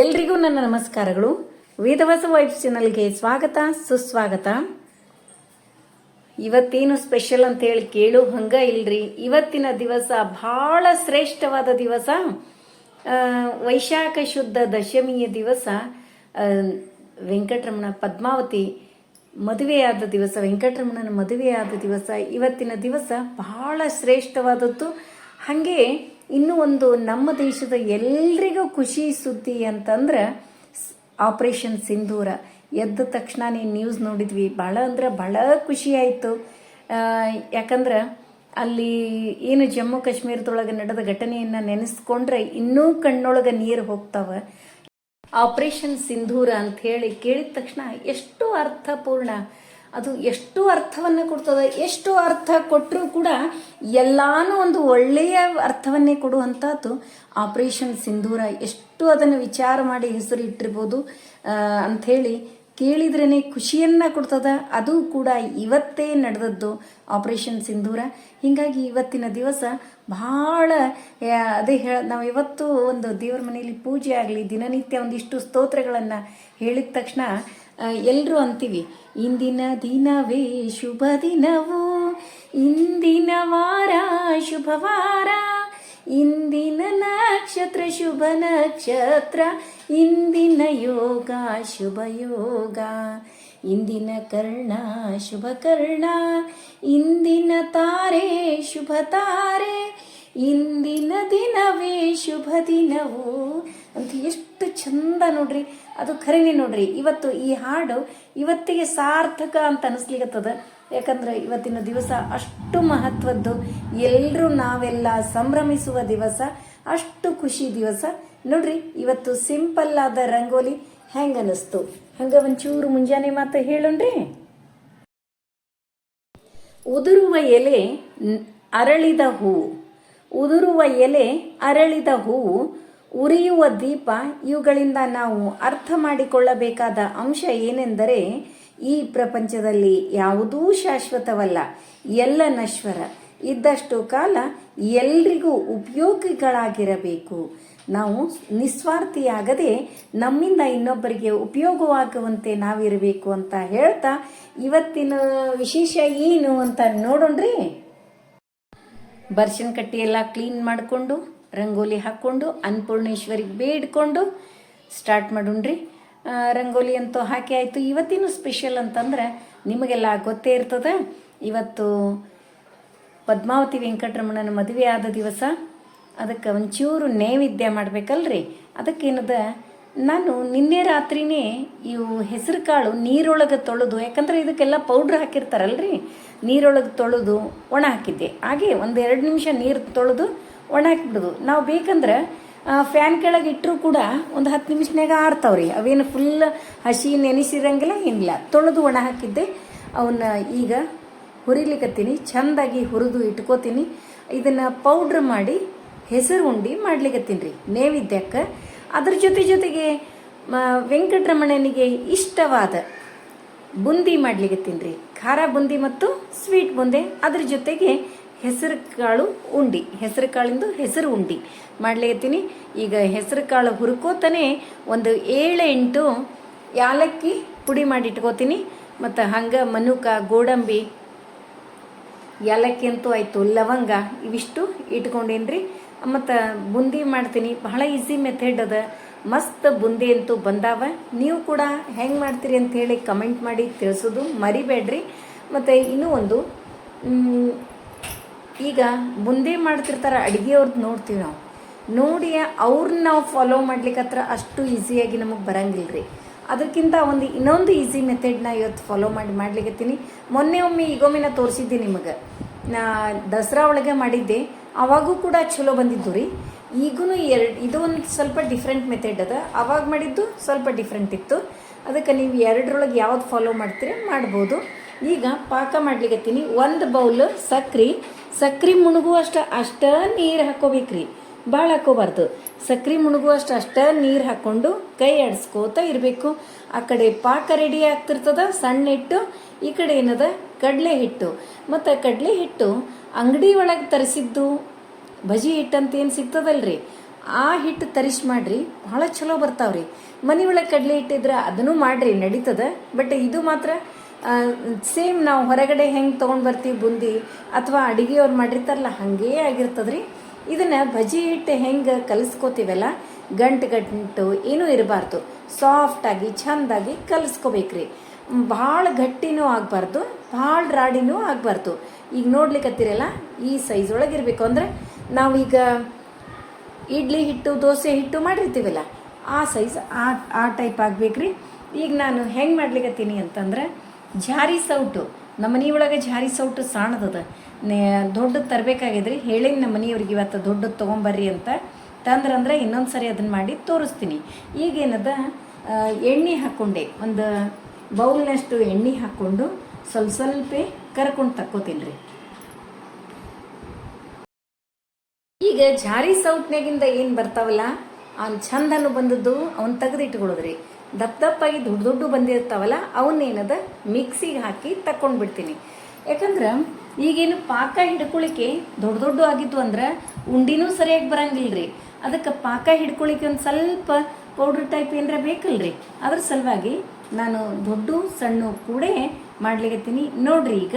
ಎಲ್ರಿಗೂ ನನ್ನ ನಮಸ್ಕಾರಗಳು. ವೇದವಾಸ ವೈಫ್ ಚಾನಲ್ಗೆ ಸ್ವಾಗತ, ಸುಸ್ವಾಗತ. ಇವತ್ತೇನು ಸ್ಪೆಷಲ್ ಅಂತ ಹೇಳಿ ಕೇಳೋ, ಹಂಗ ಇಲ್ರಿ. ಇವತ್ತಿನ ದಿವಸ ಬಹಳ ಶ್ರೇಷ್ಠವಾದ ದಿವಸ ವೈಶಾಖ ಶುದ್ಧ ದಶಮಿಯ ದಿವಸ. ವೆಂಕಟರಮಣ ಪದ್ಮಾವತಿ ಮದುವೆಯಾದ ದಿವಸ, ವೆಂಕಟರಮಣನ ಮದುವೆಯಾದ ದಿವಸ. ಇವತ್ತಿನ ದಿವಸ ಬಹಳ ಶ್ರೇಷ್ಠವಾದದ್ದು. ಹಾಗೆ ಇನ್ನೂ ಒಂದು ನಮ್ಮ ದೇಶದ ಎಲ್ರಿಗೂ ಖುಷಿ ಸುದ್ದಿ ಅಂತಂದ್ರೆ ಆಪರೇಷನ್ ಸಿಂಧೂರ. ಎದ್ದ ತಕ್ಷಣ ನೀನು ನ್ಯೂಸ್ ನೋಡಿದ್ವಿ. ಭಾಳ ಅಂದ್ರೆ ಭಾಳ ಖುಷಿ ಆಯಿತು. ಯಾಕಂದ್ರೆ ಅಲ್ಲಿ ಏನು ಜಮ್ಮು ಕಾಶ್ಮೀರದೊಳಗೆ ನಡೆದ ಘಟನೆಯನ್ನು ನೆನೆಸ್ಕೊಂಡ್ರೆ ಇನ್ನೂ ಕಣ್ಣೊಳಗೆ ನೀರು ಹೋಗ್ತಾವ. ಆಪರೇಷನ್ ಸಿಂಧೂರ ಅಂತ ಹೇಳಿ ಕೇಳಿದ ತಕ್ಷಣ ಎಷ್ಟು ಅರ್ಥಪೂರ್ಣ ಅದು ಎಷ್ಟು ಅರ್ಥವನ್ನು ಕೊಡ್ತದೆ, ಎಷ್ಟು ಅರ್ಥ ಕೊಟ್ಟರೂ ಕೂಡ ಎಲ್ಲಾನು ಒಂದು ಒಳ್ಳೆಯ ಅರ್ಥವನ್ನೇ ಕೊಡುವಂಥದ್ದು ಆಪರೇಷನ್ ಸಿಂಧೂರ ಎಷ್ಟು ಅದನ್ನು ವಿಚಾರ ಮಾಡಿ ಹೆಸರು ಇಟ್ಟಿರ್ಬೋದು ಅಂಥೇಳಿ ಕೇಳಿದ್ರೇ ಖುಷಿಯನ್ನ ಕೊಡ್ತದ. ಅದು ಕೂಡ ಇವತ್ತೇ ನಡೆದದ್ದು ಆಪರೇಷನ್ ಸಿಂಧೂರ ಹೀಗಾಗಿ ಇವತ್ತಿನ ದಿವಸ ಬಹಳ ಅದೇ ಹೇಳ, ನಾವು ಇವತ್ತು ಒಂದು ದೇವರ ಮನೆಯಲ್ಲಿ ಪೂಜೆ ಆಗಲಿ, ದಿನನಿತ್ಯ ಒಂದಿಷ್ಟು ಸ್ತೋತ್ರಗಳನ್ನು ಹೇಳಿದ ತಕ್ಷಣ ಎಲ್ಲರೂ ಅಂತೀವಿ, ಇಂದಿನ ದಿನವೇ ಶುಭ ದಿನವು, ಇಂದಿನ ವಾರ ಶುಭವಾರ ಇಂದಿನ ನಕ್ಷತ್ರ ಶುಭ ನಕ್ಷತ್ರ, ಇಂದಿನ ಯೋಗ ಶುಭ ಯೋಗ, ಇಂದಿನ ಕರ್ಣ ಶುಭ ಕರ್ಣ, ಇಂದಿನ ತಾರೆ ಶುಭ ತಾರೆ, ಇಂದಿನ ದಿನವೇ ಶುಭ ದಿನವು ಅಂತ ಎಷ್ಟು ಚಂದ ನೋಡ್ರಿ. ಅದು ಖರೀನಿ ನೋಡ್ರಿ. ಇವತ್ತು ಈ ಹಾಡು ಇವತ್ತಿಗೆ ಸಾರ್ಥಕ ಅಂತ ಅನಿಸ್ಲಿಕ್ಕತ್ತದ ಯಾಕಂದ್ರೆ ಇವತ್ತಿನ ದಿವಸ ಅಷ್ಟು ಮಹತ್ವದ್ದು. ಎಲ್ಲರೂ ನಾವೆಲ್ಲ ಸಂಭ್ರಮಿಸುವ ದಿವಸ. ಅಷ್ಟು ಖುಷಿ ದಿವಸ. ನೋಡ್ರಿ, ಇವತ್ತು ಸಿಂಪಲ್ ಆದ ರಂಗೋಲಿ ಹೆಂಗ ಅನಿಸ್ತು ಹಂಗ ಒಂಚೂರು ಮುಂಜಾನೆ ಮಾತು ಹೇಳೋಣ್ರಿ. ಉದುರುವ ಎಲೆ ಅರಳಿದ ಹೂವು ಉದುರುವ ಎಲೆ ಅರಳಿದ ಹೂವು. ಉರಿಯುವ ದೀಪ ಇವುಗಳಿಂದ ನಾವು ಅರ್ಥ ಮಾಡಿಕೊಳ್ಳಬೇಕಾದ ಅಂಶ ಏನೆಂದರೆ ಈ ಪ್ರಪಂಚದಲ್ಲಿ ಯಾವುದೂ ಶಾಶ್ವತವಲ್ಲ, ಎಲ್ಲ ನಶ್ವರ. ಇದ್ದಷ್ಟು ಕಾಲ ಎಲ್ರಿಗೂ ಉಪಯೋಗಿಗಳಾಗಿರಬೇಕು. ನಾವು ನಿಸ್ವಾರ್ಥಿಯಾಗದೆ ನಮ್ಮಿಂದ ಇನ್ನೊಬ್ಬರಿಗೆ ಉಪಯೋಗವಾಗುವಂತೆ ನಾವಿರಬೇಕು ಅಂತ ಹೇಳ್ತಾ ಇವತ್ತಿನ ವಿಶೇಷ ಏನು ಅಂತ ನೋಡೋಣ್ರಿ. ಬರ್ಷನ್ ಕಟ್ಟಿ ಎಲ್ಲ ಕ್ಲೀನ್ ಮಾಡಿಕೊಂಡು ರಂಗೋಲಿ ಹಾಕ್ಕೊಂಡು ಅನ್ನಪೂರ್ಣೇಶ್ವರಿಗೆ ಬೇಡ್ಕೊಂಡು ಸ್ಟಾರ್ಟ್ ಮಾಡೋಣ್ರಿ. ರಂಗೋಲಿ ಅಂತೂ ಹಾಕಿ ಆಯಿತು. ಇವತ್ತಿನ ಸ್ಪೆಷಲ್ ಅಂತಂದ್ರೆ ನಿಮಗೆಲ್ಲ ಗೊತ್ತೇ ಇರ್ತದೆ. ಇವತ್ತು ಪದ್ಮಾವತಿ ವೆಂಕಟರಮಣನ ಮದುವೆ ಆದ ದಿವಸ ಅದಕ್ಕೆ ಒಂಚೂರು ನೈವೇದ್ಯ ಮಾಡಬೇಕಲ್ರಿ. ಅದಕ್ಕೇನದ, ನಾನು ನಿನ್ನೆ ರಾತ್ರಿನೇ ಇವು ಹೆಸರು ಕಾಳು ನೀರೊಳಗೆ ತೊಳೆದು, ಯಾಕಂದ್ರೆ ಇದಕ್ಕೆಲ್ಲ ಪೌಡ್ರ್ ಹಾಕಿರ್ತಾರಲ್ರಿ, ನೀರೊಳಗೆ ತೊಳೆದು ಒಣ ಹಾಕಿದ್ದೆ. ಹಾಗೆ ಒಂದು ಎರಡು ನಿಮಿಷ ನೀರು ತೊಳೆದು ಒಣ ನಾವು ಬೇಕಂದ್ರೆ ಫ್ಯಾನ್ ಕೆಳಗೆ ಇಟ್ಟರು ಕೂಡ ಒಂದು ಹತ್ತು ನಿಮಿಷನಾಗ ಆರ್ತಾವ್ರಿ. ಅವೇನು ಫುಲ್ ಹಸಿ ನೆನೆಸಿರಂಗಿಲ್ಲ ಏನಿಲ್ಲ. ತೊಳೆದು ಒಣ ಹಾಕಿದ್ದೆ. ಅವನ್ನ ಈಗ ಹುರಿಲಿಕ್ಕತ್ತೀನಿ ಚಂದಾಗಿ ಹುರಿದು ಇಟ್ಕೋತೀನಿ. ಇದನ್ನು ಪೌಡ್ರ್ ಮಾಡಿ ಹೆಸರು ಉಂಡಿ ಮಾಡ್ಲಿಕ್ಕತ್ತೀನಿ ರೀ. ನೇವಿದ್ಯಕ್ಕೆ ಅದ್ರ ಜೊತೆ ಜೊತೆಗೆ ವೆಂಕಟರಮಣನಿಗೆ ಇಷ್ಟವಾದ ಬುಂದಿ ಮಾಡ್ಲಿಕ್ಕೆ ರೀ. ಖಾರ ಬುಂದಿ ಮತ್ತು ಸ್ವೀಟ್ ಬುಂದೆ. ಅದ್ರ ಜೊತೆಗೆ ಹೆಸರು ಕಾಳು ಉಂಡಿ. ಹೆಸರು ಕಾಳಿಂದು ಹೆಸರು ಉಂಡಿ. ಮಾಡ್ಲಿಕತ್ತೀನಿ ಈಗ ಹೆಸರು ಕಾಳು ಹುರ್ಕೋತಾನೆ ಒಂದು ಏಳು ಎಂಟು ಯಾಲಕ್ಕಿ ಪುಡಿ ಮಾಡಿ ಇಟ್ಕೋತೀನಿ ಮತ್ತು ಹಂಗೆ ಮನುಕ, ಗೋಡಂಬಿ ಏಲಕ್ಕಿ ಅಂತೂ ಆಯಿತು, ಲವಂಗ ಇವಿಷ್ಟು ಇಟ್ಕೊಂಡೇನ್ರಿ. ಮತ್ತು ಬುಂದಿ ಮಾಡ್ತೀನಿ. ಬಹಳ ಈಸಿ ಮೆಥಡ್ ಅದ. ಮಸ್ತ್ ಬುಂದಿ ಅಂತೂ ಬಂದಾವ. ನೀವು ಕೂಡ ಹೆಂಗೆ ಮಾಡ್ತೀರಿ ಅಂತ ಹೇಳಿ ಕಮೆಂಟ್ ಮಾಡಿ ತಿಳಿಸೋದು ಮರಿಬೇಡ್ರಿ. ಮತ್ತು ಇನ್ನೂ ಒಂದು ಈಗ ಮುಂದೆ ಮಾಡ್ತಿರ್ತಾರೆ ಅಡುಗೆಯವ್ರದ್ದು ನೋಡ್ತೀವಿ ನಾವು. ನೋಡಿ ಅವ್ರನ್ನ ನಾವು ಫಾಲೋ ಮಾಡ್ಲಿಕ್ಕತ್ರ ಅಷ್ಟು ಈಸಿಯಾಗಿ ನಮಗೆ ಬರಂಗಿಲ್ಲ ರೀ ಅದಕ್ಕಿಂತ ಒಂದು ಇನ್ನೊಂದು ಈಸಿ ಮೆಥಡ್ನ ಇವತ್ತು ಫಾಲೋ ಮಾಡಿ ಮಾಡ್ಲಿಕತ್ತೀನಿ. ಮೊನ್ನೆ ಒಮ್ಮೆ ಈಗೊಮ್ಮೆ ನಾ ತೋರಿಸಿದ್ದೆ ನಿಮಗೆ. ನಾ ದಸರಾ ಒಳಗೆ ಮಾಡಿದ್ದೆ. ಅವಾಗೂ ಕೂಡ ಚಲೋ ಬಂದಿದ್ದು ರೀ. ಈಗೂ ಎರಡು, ಇದು ಒಂದು ಸ್ವಲ್ಪ ಡಿಫ್ರೆಂಟ್ ಮೆಥಡ್ ಅದ. ಅವಾಗ ಮಾಡಿದ್ದು ಸ್ವಲ್ಪ ಡಿಫ್ರೆಂಟ್ ಇತ್ತು. ಅದಕ್ಕೆ ನೀವು ಎರಡರೊಳಗೆ ಯಾವ್ದು ಫಾಲೋ ಮಾಡ್ತೀರಿ ಮಾಡ್ಬೋದು. ಈಗ ಪಾಕ ಮಾಡ್ಲಿಕತ್ತೀನಿ. ಒಂದು ಬೌಲ್ ಸಕ್ರೆ ಸಕ್ರೆ ಮುಣುಗುವಷ್ಟು ಅಷ್ಟ ನೀರು ಹಾಕೋಬೇಕ್ರಿ. ಭಾಳ ಹಾಕೋಬಾರ್ದು. ಸಕ್ರೆ ಮುಣುಗುವಷ್ಟು ಅಷ್ಟ ನೀರು ಹಾಕ್ಕೊಂಡು ಕೈ ಆಡಿಸ್ಕೋತ ಇರಬೇಕು. ಆ ಕಡೆ ಪಾಕ ರೆಡಿ ಆಗ್ತಿರ್ತದ, ಸಣ್ಣ ಹಿಟ್ಟು, ಈ ಕಡೆ ಏನದ, ಕಡಲೆ ಹಿಟ್ಟು. ಮತ್ತು ಕಡಲೆ ಹಿಟ್ಟು ಅಂಗಡಿ ಒಳಗೆ ತರಿಸಿದ್ದು ಬಜಿ ಹಿಟ್ಟು ಅಂತ ಏನು ಸಿಗ್ತದಲ್ರಿ? ಆ ಹಿಟ್ಟು ತರಿಸ್ ಮಾಡ್ರಿ, ಭಾಳ ಚಲೋ ಬರ್ತಾವ್ರಿ. ಮನೆ ಒಳಗೆ ಕಡಲೆ ಹಿಟ್ಟಿದ್ರೆ ಅದನ್ನು ಮಾಡ್ರಿ, ನಡೀತದ. ಬಟ್ ಇದು ಮಾತ್ರ ಸೇಮ್ ನಾವು ಹೊರಗಡೆ ಹೆಂಗೆ ತೊಗೊಂಡು ಬರ್ತೀವಿ ಬುಂದಿ ಅಥವಾ ಅಡಿಗೆಯವ್ರು ಮಾಡಿರ್ತಾರಲ್ಲ, ಹಾಗೇ ಆಗಿರ್ತದ್ರಿ. ಇದನ್ನು ಬಜಿ ಹಿಟ್ಟು ಹೆಂಗೆ ಕಲಿಸ್ಕೋತೀವಲ್ಲ, ಗಂಟು ಗಂಟು ಏನೂ ಇರಬಾರ್ದು. ಸಾಫ್ಟಾಗಿ ಚಂದಾಗಿ ಕಲಿಸ್ಕೋಬೇಕ್ರಿ. ಭಾಳ ಗಟ್ಟಿನೂ ಆಗಬಾರ್ದು, ಭಾಳ ರಾಡಿನೂ ಆಗಬಾರ್ದು. ಈಗ ನೋಡ್ಲಿಕ್ಕತ್ತಿರಲ್ಲ ಈ ಸೈಜ್ ಒಳಗೆ ಇರಬೇಕು ಅಂದ್ರೆ ನಾವೀಗ ಇಡ್ಲಿ ಹಿಟ್ಟು, ದೋಸೆ ಹಿಟ್ಟು ಮಾಡಿರ್ತೀವಲ್ಲ, ಆ ಸೈಜ್ ಆ ಆ ಟೈಪ್ ಆಗಬೇಕ್ರಿ. ಈಗ ನಾನು ಹೆಂಗೆ ಮಾಡ್ಲಿಕ್ಕತ್ತೀನಿ ಅಂತಂದ್ರೆ ಜಾರಿ ಸೌಟು. ನಮ್ಮ ಮನೆಯೊಳಗೆ ಜಾರಿ ಸೌಟು ಸಾಣದದ. ನೇ, ದೊಡ್ಡದು ತರಬೇಕಾಗಿದ್ರಿ. ಹೇಳಿನ ನಮ್ಮ ಮನೆಯವ್ರಿಗೆ ಇವತ್ತು ದೊಡ್ಡದು ತೊಗೊಂಬರ್ರಿ ಅಂತ ತಂದ್ರಂದ್ರೆ ಇನ್ನೊಂದು ಸರಿ ಅದನ್ನು ಮಾಡಿ ತೋರಿಸ್ತೀನಿ. ಈಗೇನದ ಎಣ್ಣೆ ಹಾಕ್ಕೊಂಡೆ ಒಂದು ಬೌಲ್ನಷ್ಟು ಎಣ್ಣೆ ಹಾಕ್ಕೊಂಡು ಸ್ವಲ್ಪ ಸ್ವಲ್ಪ ಕರ್ಕೊಂಡು ತಕ್ಕೋತೀನಿ ಈಗ ಜಾರಿ ಸೌಟ್ನಾಗಿಂದ ಏನು ಬರ್ತಾವಲ್ಲ ಅವ್ನು ಚಂದನು ಬಂದದ್ದು ಅವ್ನು ತೆಗೆದಿಟ್ಕೊಳ್ಳೋದ್ರಿ ದಪ್ಪ ದಪ್ಪಾಗಿ ದೊಡ್ಡ ದೊಡ್ಡ ಬಂದಿರ್ತಾವಲ್ಲ, ಅವನ್ನೇನದ ಮಿಕ್ಸಿಗೆ ಹಾಕಿ ತಕ್ಕೊಂಡು ಬಿಡ್ತೀನಿ ಯಾಕಂದ್ರೆ ಈಗೇನು ಪಾಕ ಹಿಡ್ಕೊಳಿಕ್ಕೆ ದೊಡ್ಡ ದೊಡ್ಡ ಆಗಿತ್ತು ಅಂದ್ರೆ ಉಂಡಿನೂ ಸರಿಯಾಗಿ ಬರಂಗಿಲ್ರಿ. ಅದಕ್ಕೆ ಪಾಕ ಹಿಡ್ಕೊಳಿಕ್ಕೆ ಒಂದು ಸ್ವಲ್ಪ ಪೌಡ್ರ್ ಟೈಪ್ ಏನರ ಬೇಕಲ್ರಿ. ಅದ್ರ ಸಲುವಾಗಿ ನಾನು ದೊಡ್ಡ ಸಣ್ಣ ಕೂಡ ಮಾಡ್ಲಿಕತ್ತೀನಿ. ನೋಡ್ರಿ ಈಗ.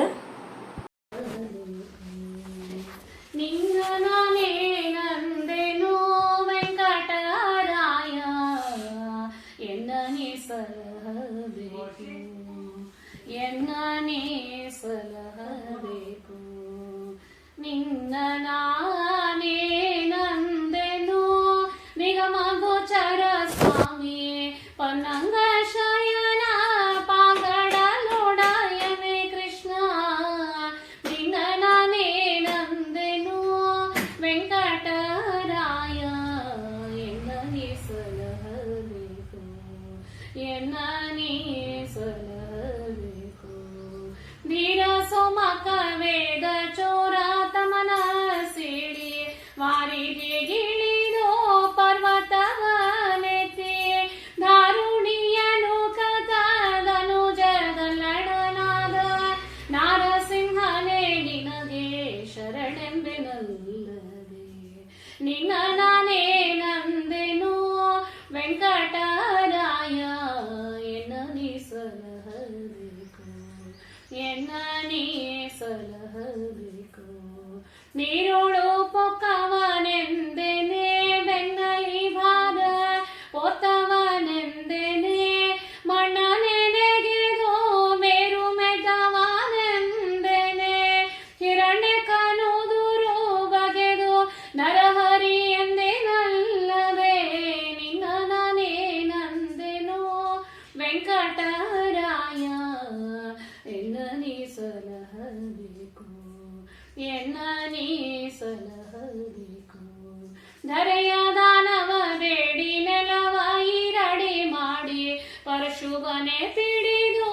ಪರಶುವನೆ ಪಿಡಿದು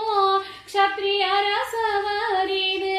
ಕ್ಷತ್ರಿಯರ ಸವರಿದೆ.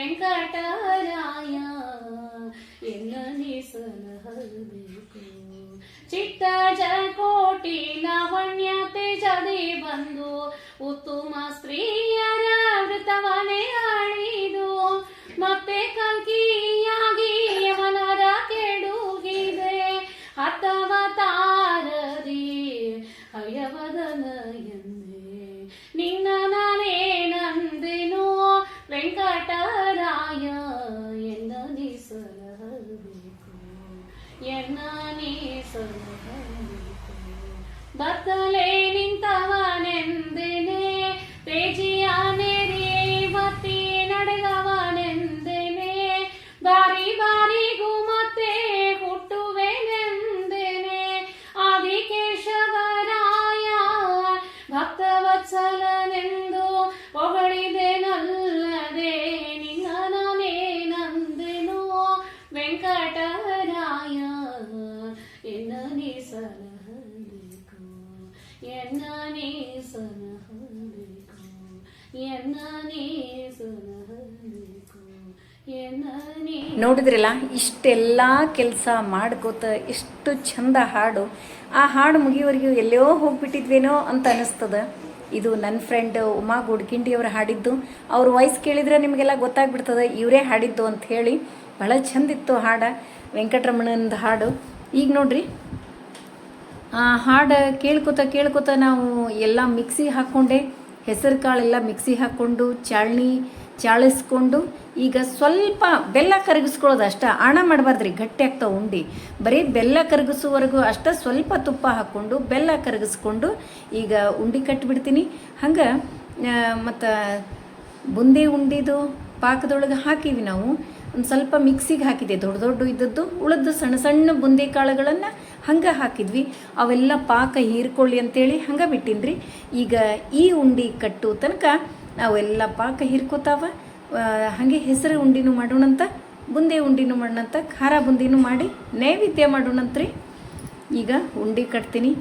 ವೆಂಕಟರಾಯ ಎಲ್ಲ ಸಲಹಬೇಕು ಚಿತ್ತ ಜಲಕೋಟಿ ಲಾವಣ್ಯತೆ ಜಡಿ ಬಂದು ಉತ್ತಮ ಸ್ತ್ರೀಯರ Tata ನೋಡಿದ್ರಲ್ಲ? ಇಷ್ಟೆಲ್ಲ ಕೆಲಸ ಮಾಡ್ಕೋತ ಎಷ್ಟು ಚಂದ ಹಾಡು. ಆ ಹಾಡು ಮುಗಿಯೋವರೆಗೂ ಎಲ್ಲೋ ಹೋಗ್ಬಿಟ್ಟಿದ್ವೇನೋ ಅಂತ ಅನಿಸ್ತದ. ಇದು ನನ್ನ ಫ್ರೆಂಡ್ ಉಮಾ ಗುಡ್ಕಿಂಡಿ ಅವರು ಹಾಡಿದ್ದು. ಅವ್ರ ವಾಯ್ಸ್ ಕೇಳಿದ್ರೆ ನಿಮಗೆಲ್ಲ ಗೊತ್ತಾಗ್ಬಿಡ್ತದೆ, ಇವರೇ ಹಾಡಿದ್ದು ಅಂತ ಹೇಳಿ. ಭಾಳ ಚಂದಿತ್ತು ಹಾಡ, ವೆಂಕಟರಮಣಂದು ಹಾಡು. ಈಗ ನೋಡ್ರಿ. ಆ ಹಾಡು ಕೇಳ್ಕೊತ ಕೇಳ್ಕೊತ ನಾವು ಎಲ್ಲ ಮಿಕ್ಸಿ ಹಾಕ್ಕೊಂಡೆ ಹೆಸರು ಕಾಳೆಲ್ಲ ಮಿಕ್ಸಿ ಹಾಕ್ಕೊಂಡು ಚಾಳ್ನಿ ಚಾಳಿಸ್ಕೊಂಡು ಈಗ ಸ್ವಲ್ಪ ಬೆಲ್ಲ ಕರಗಿಸ್ಕೊಳ್ಳೋದು ಅಷ್ಟ. ಆಣ ಮಾಡಬಾರ್ದ್ರಿ ಗಟ್ಟಿ ಆಗ್ತಾ ಉಂಡಿ. ಬರೀ ಬೆಲ್ಲ ಕರಗಿಸುವವರೆಗೂ ಅಷ್ಟ ಸ್ವಲ್ಪ ತುಪ್ಪ ಹಾಕ್ಕೊಂಡು ಬೆಲ್ಲ ಕರಗಿಸ್ಕೊಂಡು ಈಗ ಉಂಡಿ ಕಟ್ಟಿಬಿಡ್ತೀನಿ ಹಂಗೆ ಮತ್ತು ಬುಂದಿ ಉಂಡಿದು ಪಾಕದೊಳಗೆ ಹಾಕಿವಿ ನಾವು. ಒಂದು ಸ್ವಲ್ಪ ಮಿಕ್ಸಿಗೆ ಹಾಕಿದೆ, ದೊಡ್ಡ ದೊಡ್ಡ ಇದ್ದದ್ದು, ಉಳಿದು ಸಣ್ಣ ಸಣ್ಣ ಬುಂದಿ ಕಾಳುಗಳನ್ನು ಹಂಗೆ ಹಾಕಿದ್ವಿ. ಅವೆಲ್ಲ ಪಾಕ ಹೀರ್ಕೊಳ್ಳಿ ಅಂತೇಳಿ ಹಂಗೆ ಬಿಟ್ಟಿನ್ರಿ. ಈಗ ಈ ಉಂಡಿ ಕಟ್ಟು ತನಕ ಅವೆಲ್ಲ ಪಾಕ ಹಿರ್ಕೋತಾವ. ಹಾಗೆ ಹೆಸರು ಉಂಡಿನೂ ಮಾಡೋಣಂತ, ಬುಂದಿ ಉಂಡಿನೂ ಮಾಡೋಣಂತ, ಖಾರ ಬುಂದಿನೂ ಮಾಡಿ ನೈವೇದ್ಯ ಮಾಡೋಣಂತ್ರಿ. ಈಗ ಉಂಡಿ ಕಟ್ತೀನಿ.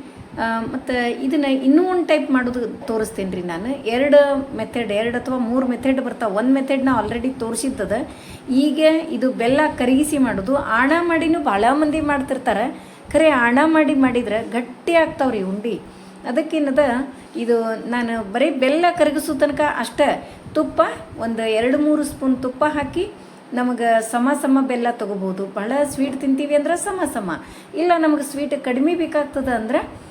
ಮತ್ತು ಇದನ್ನು ಇನ್ನೂ ಒಂದು ಟೈಪ್ ಮಾಡೋದು ತೋರಿಸ್ತೀನಿ ರೀ ನಾನು. ಎರಡು ಮೆಥಡ್ ಎರಡು ಅಥವಾ ಮೂರು ಮೆಥಡ್ ಬರ್ತಾವೆ ಒಂದು ಮೆಥಡ್ ನಾ ಆಲ್ರೆಡಿ ತೋರಿಸಿದ್ದದ. ಈಗ ಇದು ಬೆಲ್ಲ ಕರಗಿಸಿ ಮಾಡೋದು. ಆಣ ಮಾಡಿನೂ ಭಾಳ ಮಂದಿ ಮಾಡ್ತಿರ್ತಾರೆ. ಖರೆ ಆಣ ಮಾಡಿ ಮಾಡಿದ್ರೆ ಗಟ್ಟಿ ಆಗ್ತಾವ್ರಿ ಉಂಡಿ. ಅದಕ್ಕೇನದ ಇದು ನಾನು ಬರೀ ಬೆಲ್ಲ ಕರಗಿಸೋ ತನಕ ಅಷ್ಟೇ, ತುಪ್ಪ, ಒಂದು ಎರಡು ಮೂರು ಸ್ಪೂನ್ ತುಪ್ಪ ಹಾಕಿ ನಮಗೆ ಸಮ ಸಮ ಬೆಲ್ಲ ತೊಗೋಬೋದು. ಭಾಳ ಸ್ವೀಟ್ ತಿಂತೀವಿ ಅಂದ್ರೆ ಸಮ ಸಮ. ಇಲ್ಲ ನಮಗೆ ಸ್ವೀಟ್ ಕಡಿಮೆ ಬೇಕಾಗ್ತದೆ ಅಂದ್ರೆ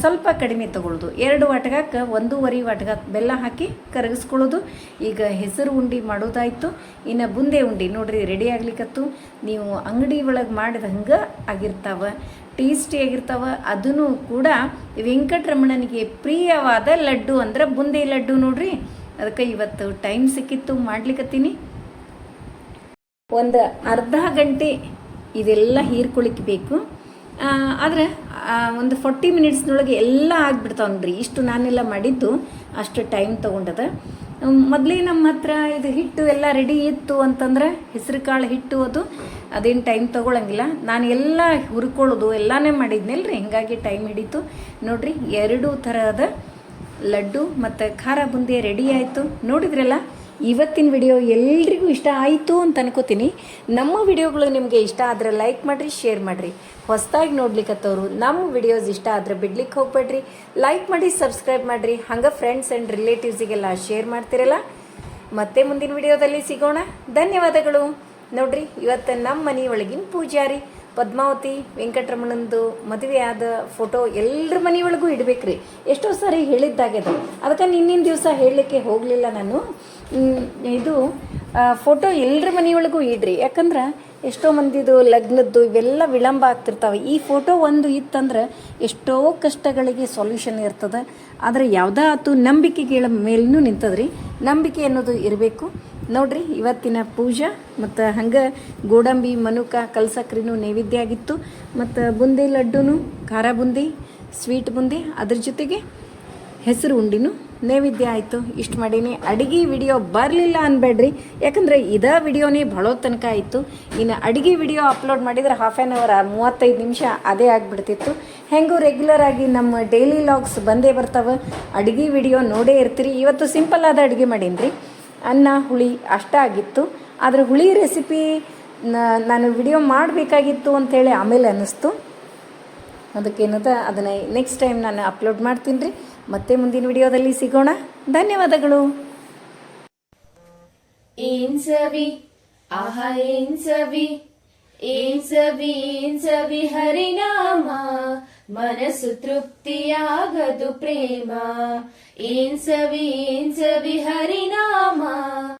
ಸ್ವಲ್ಪ ಕಡಿಮೆ ತಗೊಳ್ಳೋದು ಎರಡು ವಾಟಗಕ್ಕೆ ಒಂದೂವರೆ ವಾಟಗ ಬೆಲ್ಲ ಹಾಕಿ ಕರಗಿಸ್ಕೊಳ್ಳೋದು. ಈಗ ಹೆಸರು ಉಂಡಿ ಮಾಡೋದಾಯಿತು. ಇನ್ನು ಬುಂದೆ ಉಂಡಿ ನೋಡ್ರಿ ರೆಡಿ ಆಗ್ಲಿಕ್ಕತ್ತು ನೀವು ಅಂಗಡಿ ಒಳಗೆ ಮಾಡಿದ ಹಂಗೆ ಆಗಿರ್ತಾವ. ಟೇಸ್ಟಿ ಆಗಿರ್ತಾವ, ಅದನ್ನು ಕೂಡ ವೆಂಕಟರಮಣನಿಗೆ ಪ್ರಿಯವಾದ ಲಡ್ಡು ಅಂದ್ರೆ ಬುಂದಿ ಲಡ್ಡು ನೋಡ್ರಿ. ಅದಕ್ಕೆ ಇವತ್ತು ಟೈಮ್ ಸಿಕ್ಕಿತ್ತು ಮಾಡ್ಲಿಕ್ಕತ್ತೀನಿ ಒಂದು ಅರ್ಧ ಗಂಟೆ ಇದೆಲ್ಲ ಹೀರ್ಕೊಳಿಕ್ ಬೇಕು ಆದ್ರೆ ಒಂದು ಫೋರ್ಟಿ ಮಿನಿಟ್ಸ್ನೊಳಗೆ ಎಲ್ಲ ಆಗಿಬಿಡ್ತಾವನ್ರಿ ಇಷ್ಟು ನಾನೆಲ್ಲ ಮಾಡಿದ್ದು, ಅಷ್ಟು ಟೈಮ್ ತೊಗೊಂಡದ. ಮೊದಲೇ ನಮ್ಮ ಹತ್ರ ಇದು ಹಿಟ್ಟು ಎಲ್ಲ ರೆಡಿ ಇತ್ತು ಅಂತಂದ್ರೆ ಹೆಸರು ಕಾಳು ಹಿಟ್ಟು ಅದು. ಅದೇನು ಟೈಮ್ ತೊಗೊಳಂಗಿಲ್ಲ. ನಾನು ಎಲ್ಲ ಹುರ್ಕೊಳ್ಳೋದು, ಎಲ್ಲಾನೇ ರೀ ಹಿಂಗಾಗಿ ಟೈಮ್ ಹಿಡಿತು. ನೋಡ್ರಿ, ಎರಡು ಥರದ ಲಡ್ಡು ಮತ್ತು ಖಾರ ಬುಂದಿ ರೆಡಿ ಆಯಿತು. ನೋಡಿದ್ರಲ್ಲ? ಇವತ್ತಿನ ವಿಡಿಯೋ ಎಲ್ರಿಗೂ ಇಷ್ಟ ಆಯಿತು ಅಂತ ಅನ್ಕೋತೀನಿ. ನಮ್ಮ ವಿಡಿಯೋಗಳು ನಿಮಗೆ ಇಷ್ಟ ಆದರೆ ಲೈಕ್ ಮಾಡಿರಿ ಶೇರ್ ಮಾಡಿರಿ. ಹೊಸದಾಗಿ ನೋಡ್ಲಿಕ್ಕತ್ತವರು ನಮ್ಮ ವಿಡಿಯೋಸ್ ಇಷ್ಟ ಆದರೆ ಬಿಡ್ಲಿಕ್ಕೆ ಹೋಗ್ಬೇಡ್ರಿ. ಲೈಕ್ ಮಾಡಿ ಸಬ್ಸ್ಕ್ರೈಬ್ ಮಾಡಿರಿ. ಹಂಗೆ ಫ್ರೆಂಡ್ಸ್ ಆ್ಯಂಡ್ ರಿಲೇಟಿವ್ಸಿಗೆಲ್ಲ ಶೇರ್ ಮಾಡ್ತಿರಲ್ಲ. ಮತ್ತೆ ಮುಂದಿನ ವಿಡಿಯೋದಲ್ಲಿ ಸಿಗೋಣ. ಧನ್ಯವಾದಗಳು. ನೋಡ್ರಿ, ಇವತ್ತು ನಮ್ಮ ಮನೆಯೊಳಗಿನ ಪೂಜಾರಿ ಪದ್ಮಾವತಿ ವೆಂಕಟರಮಣಂದು ಮದುವೆ ಆದ ಫೋಟೋ ಎಲ್ಲರ ಮನೆಯೊಳಗೂ ಇಡ್ಬೇಕ್ರಿ. ಎಷ್ಟೋ ಸಾರಿ ಹೇಳಿದ್ದಾಗ್ಯದ. ಅದಕ್ಕೆ ನಿನ್ನಿನ ದಿವಸ ಹೇಳಲಿಕ್ಕೆ ಹೋಗಲಿಲ್ಲ ನಾನು. ಇದು ಫೋಟೋ ಎಲ್ಲರ ಮನೆಯೊಳಗೂ ಇಡ್ರಿ. ಯಾಕಂದ್ರೆ ಎಷ್ಟೋ ಮಂದಿದು ಲಗ್ನದ್ದು ಇವೆಲ್ಲ ವಿಳಂಬ ಆಗ್ತಿರ್ತಾವೆ. ಈ ಫೋಟೋ ಒಂದು ಇತ್ತಂದ್ರೆ ಎಷ್ಟೋ ಕಷ್ಟಗಳಿಗೆ ಸೊಲ್ಯೂಷನ್ ಇರ್ತದೆ. ಆದರೆ ಯಾವುದೇ ಆತು ನಂಬಿಕೆಗಳ ಮೇಲೂ ನಿಂತದ್ರಿ. ನಂಬಿಕೆ ಅನ್ನೋದು ಇರಬೇಕು. ನೋಡ್ರಿ, ಇವತ್ತಿನ ಪೂಜಾ ಮತ್ತು ಹಂಗೆ ಗೋಡಂಬಿ, ಮನುಕ, ಕಲ್ಸಕ್ರಿನೂ ನೈವೇದ್ಯ ಆಗಿತ್ತು. ಮತ್ತು ಬುಂದಿ ಲಡ್ಡುನು ಖಾರ ಬುಂದಿ ಸ್ವೀಟ್ ಬುಂದಿ, ಅದ್ರ ಜೊತೆಗೆ ಹೆಸರು ಉಂಡಿನೂ ನೈವೇದ್ಯ ಆಯಿತು, ಇಷ್ಟು ಮಾಡೀನಿ. ಅಡಿಗೆ ವಿಡಿಯೋ ಬರಲಿಲ್ಲ ಅನ್ಬೇಡ್ರಿ. ಯಾಕಂದರೆ ಇದೇ ವಿಡಿಯೋನೇ ಭಾಳ ತನಕ ಆಯಿತು. ಇನ್ನು ಅಡುಗೆ ವಿಡಿಯೋ ಅಪ್ಲೋಡ್ ಮಾಡಿದ್ರೆ ಹಾಫ್ ಆ್ಯನ್ ಅವರ್ ಮೂವತ್ತೈದು ನಿಮಿಷ ಅದೇ ಆಗಿಬಿಡ್ತಿತ್ತು. ಹೆಂಗೂ ರೆಗ್ಯುಲರ್ ಆಗಿ ನಮ್ಮ ಡೈಲಿ ಲಾಗ್ಸ್ ಬಂದೇ ಬರ್ತಾವೆ. ಅಡುಗೆ ವಿಡಿಯೋ ನೋಡೇ ಇರ್ತೀರಿ. ಇವತ್ತು ಸಿಂಪಲ್ ಆದ ಅಡುಗೆ ಮಾಡೀನಿ ಅನ್ನ, ಹುಳಿ ಅಷ್ಟ ಆಗಿತ್ತು. ಆದರೆ ಹುಳಿ ರೆಸಿಪಿ ನಾನು ವಿಡಿಯೋ ಮಾಡಬೇಕಾಗಿತ್ತು ಅಂಥೇಳಿ ಆಮೇಲೆ ಅನ್ನಿಸ್ತು. ಅದಕ್ಕೇನದ, ಅದನ್ನು ನೆಕ್ಸ್ಟ್ ಟೈಮ್ ನಾನು ಅಪ್ಲೋಡ್ ಮಾಡ್ತೀನಿ ರೀ ಮತ್ತೆ ಮುಂದಿನ ವಿಡಿಯೋದಲ್ಲಿ ಸಿಗೋಣ. ಧನ್ಯವಾದಗಳು. ಏನ್ ಸವಿ ಏನ್ಸವಿ? ಏನ್ ಸವಿ ಏನ್ ಹರಿನಾಮ? ಮನಸ್ಸು ತೃಪ್ತಿಯಾಗದು ಪ್ರೇಮ. ಏನ್ ಸವಿ ಏನ್ ಸವಿ ಹರಿನಾಮ?